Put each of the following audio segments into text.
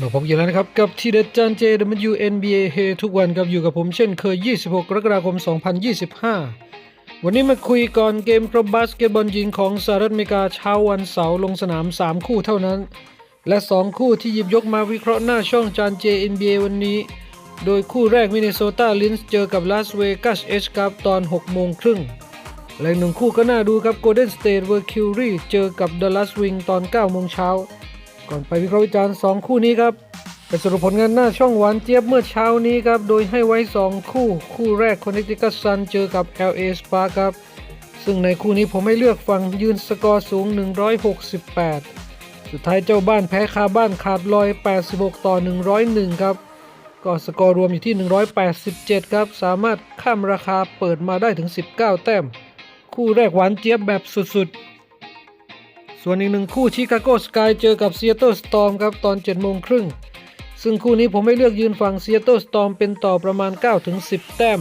มาพบกันแล้วนะครับ กับทีเด็ดจานเจ WNBA เฮทุกวันครับอยู่กับผมเช่นเคย 26 กรกฎาคม 2025 วันนี้มาคุยก่อนเกมครบบาสเกตบอลหญิงของสหรัฐอเมริกาเช้าวันเสาร์ลงสนาม 3 คู่เท่านั้น และ 2 คู่ที่หยิบยกมาวิเคราะห์หน้าช่องจานเจ NBA วันนี้ โดยคู่แรกมิน n โซตาลินส์เจอกับลาสเวกัสเอชครับตอน 6 โมงครึ่งและหนึ่งคู่ก็น่าดูครับ Golden State Mercury เจอกับ Dallas Wing ตอน 9 โมงเช้า ก่อนไปวิเคราะห์วิจารณ์2คู่นี้ครับไปสรุปผลงานหน้าช่องหวานเจี๊ยบเมื่อเช้านี้ครับ โดยให้ไว้ 2 คู่ คู่แรก Connecticut Sun เจอกับ LA Spark ครับ ซึ่งในคู่นี้ผมไม่เลือกฝั่งยืนสกอร์สูง 168 สุดท้ายเจ้าบ้านแพ้คาบ้านขาดลอย 86 ต่อ 101 ครับ ก็สกอร์รวมอยู่ที่ 187 ครับ สามารถข้ามราคาเปิดมาได้ถึง 19 แต้ม คู่แรกหวานเจี๊ยบแบบสุดๆ ส่วนอีกหนึ่งคู่ชิคาโกสกายเจอกับ Seattle Storm ครับตอน7โมงครึ่งซึ่งคู่นี้ผมไม่เลือกยืนฝั่ง Seattle Storm เป็นต่อประมาณ 9-10 แต้ม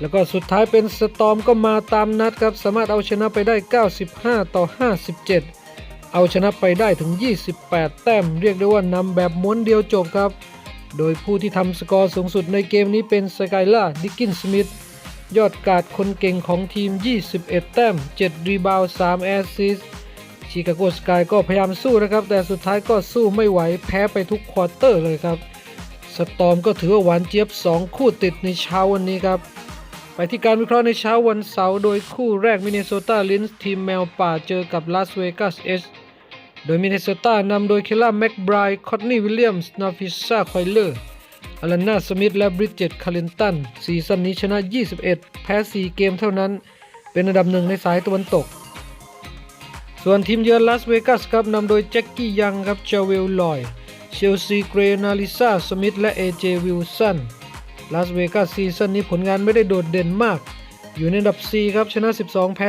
แล้วก็สุดท้ายเป็น Storm ก็มาตามนัดครับ สามารถเอาชนะไปได้ 95 ต่อ 57 เอาชนะไปได้ถึง 28 แต้ม เรียกได้ว่านำแบบม้วนเดียวจบครับ โดยผู้ที่ทำสกอร์สูงสุดในเกมนี้เป็นสกายล่าดิกกินสมิธยอดการ์ดคนเก่งของทีม 21 แต้ม 7 รีบาว3 แอสซิสต์ ชิคาโกสกายก็พยายามสู้นะครับ แต่สุดท้ายก็สู้ไม่ไหวแพ้ไปทุกควอเตอร์เลยครับ สตอมก็ถือว่าหวานเจี๊ยบ 2 คู่ติดในเช้าวันนี้ครับ ไปที่การวิเคราะห์ในเช้าวันเสาร์โดยคู่แรกมิน n โซตาลินส์ทีมแมวป่าเจอกับลาสเวกัสเอสโดยมิน n โซตานำโดยเคล่าแม็กไบรด์คอตนี่วิลเลียมส์นาฟิซาคอยเลอร์อลันนาสมิธและบริดเจตคารินตันซีซั่นนี้ชนะ 21 แพ้ 4 เกมเท่านั้น เป็นอันดับหนึ่งในสายตะวันตก ส่วนทีมเยือนลาสเวกัสครับนำโดยแจ็คกี้ยังครับเจเวลลอย เชลซีเกรนาลิซาสมิธและเอเจวิลสันลาสเวกัสซีซั่นนี้ผลงานไม่ได้โดดเด่นมาก อยู่ในอันดับ 4 ครับชนะ 12 แพ้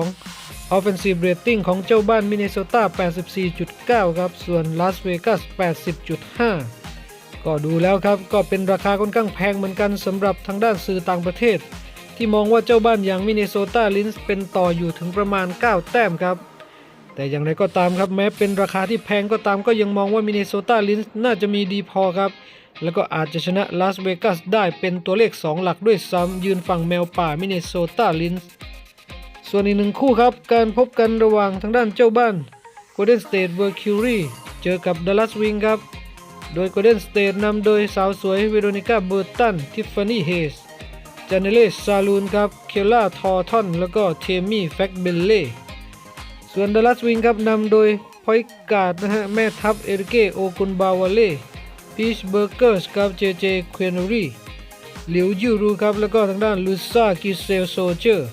12 Offensive Rating ของเจ้าบ้านมิน n โซตา84.9 ครับ ส่วนลาสเวกัส80.5 ก็ดูแล้วครับ ก็เป็นราคาค่อนข้างแพงเหมือนกันสำหรับทางด้านสื่อต่างประเทศที่มองว่าเจ้าบ้านอย่างมิน n โซตาลินส์เป็นต่ออยู่ถึงประมาณ 9 แต้มครับ แต่อย่างไรก็ตามครับแม้เป็นราคาที่แพงก็ตามก็ยังมองว่ามิน n โซตาลินส์น่าจะมีดีพอครับ แล้วก็อาจจะชนะลาสเวกัสได้เป็นตัวเลข 2 หลักด้วยซ้ำยืนฝั่งแมวป่ามิน n โซตาลินส์ส่วนอีกหนึ่งคู่ครับ การพบกันระหว่างทางด้านเจ้าบ้าน Golden State Mercury เจอกับ Dallas Wing ครับ โดย Golden State นำโดยสาวสวยเวโรนิก้าเบอร์ตันทิฟฟานี่เฮสจานเนเลสซาลูนครับ เคลล่าทอร์ทอน แล้วก็เทมี่แฟกเบลเล่ ส่วนดัลลัสวิงครับนำโดยพอยการ์ดนะฮะแม่ทัพเอริเกโอกุนบาวาเล่พีชเบอร์เกอร์สครับเจเจเควนรีหลิวยูรูครับแล้วก็ทางด้านลูซ่ากิเซลโซเจอร์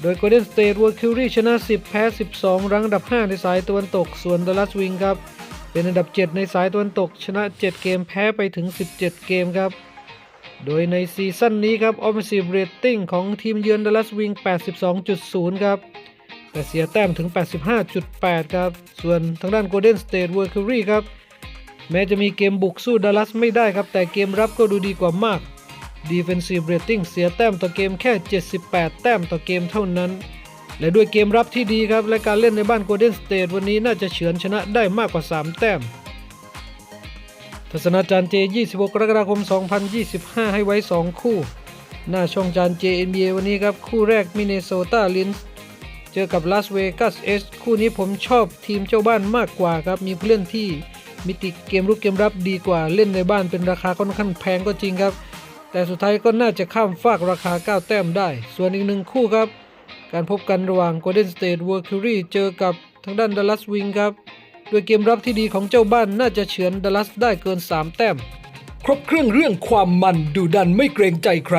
โดย Golden State Mercury ชนะ 10 แพ้ 12 รั้งอันดับ 5 ในสายตะวันตก ส่วน Dallas Wing ครับ เป็นอันดับ 7 ในสายตะวันตก ชนะ 7 เกมแพ้ไปถึง 17 เกมครับ โดยในซีซั่นนี้ครับ Offensive Rating ของทีมเยือน Dallas Wing 82.0 ครับ แต่เสียแต้มถึง 85.8 ครับ ส่วนทางด้าน Golden State Mercury ครับ แม้จะมีเกมบุกสู้ดัลลัสไม่ได้ครับ แต่เกมรับก็ดูดีกว่ามาก Defensive Rating เสียแต้มต่อเกมแค่ 78 แต้มต่อเกมเท่านั้น และด้วยเกมรับที่ดีครับ และการเล่นในบ้าน Golden State วันนี้น่าจะเฉือนชนะได้มากกว่า 3 แต้มทัศนาจารย์เจ 26 กรกฎาคม 2025 ให้ไว้ 2 คู่ หน้าช่องจานเจ NBA วันนี้ครับ คู่แรกมิน n โซตาลินส์ เจอกับลาสเวกัสเอสคู่นี้ผมชอบทีมเจ้าบ้านมากกว่าครับมีผู้เล่นที่มิติเกมรุกเกมรับดีกว่าเล่นในบ้านเป็นราคาค่อนข้างแพงก็จริงครับ แต่สุดท้ายก็น่าจะข้ามฟากราคา 9 แต้มได้ ส่วนอีกหนึ่งคู่ครับ การพบกันระหว่าง Golden State Mercury เจอกับทางด้าน Dallas Wing ครับด้วยเกมรับที่ดีของเจ้าบ้านน่าจะเฉือนดัลลัสได้เกิน 3 แต้ม ครบเครื่องเรื่องความมันดูดันไม่เกรงใจใคร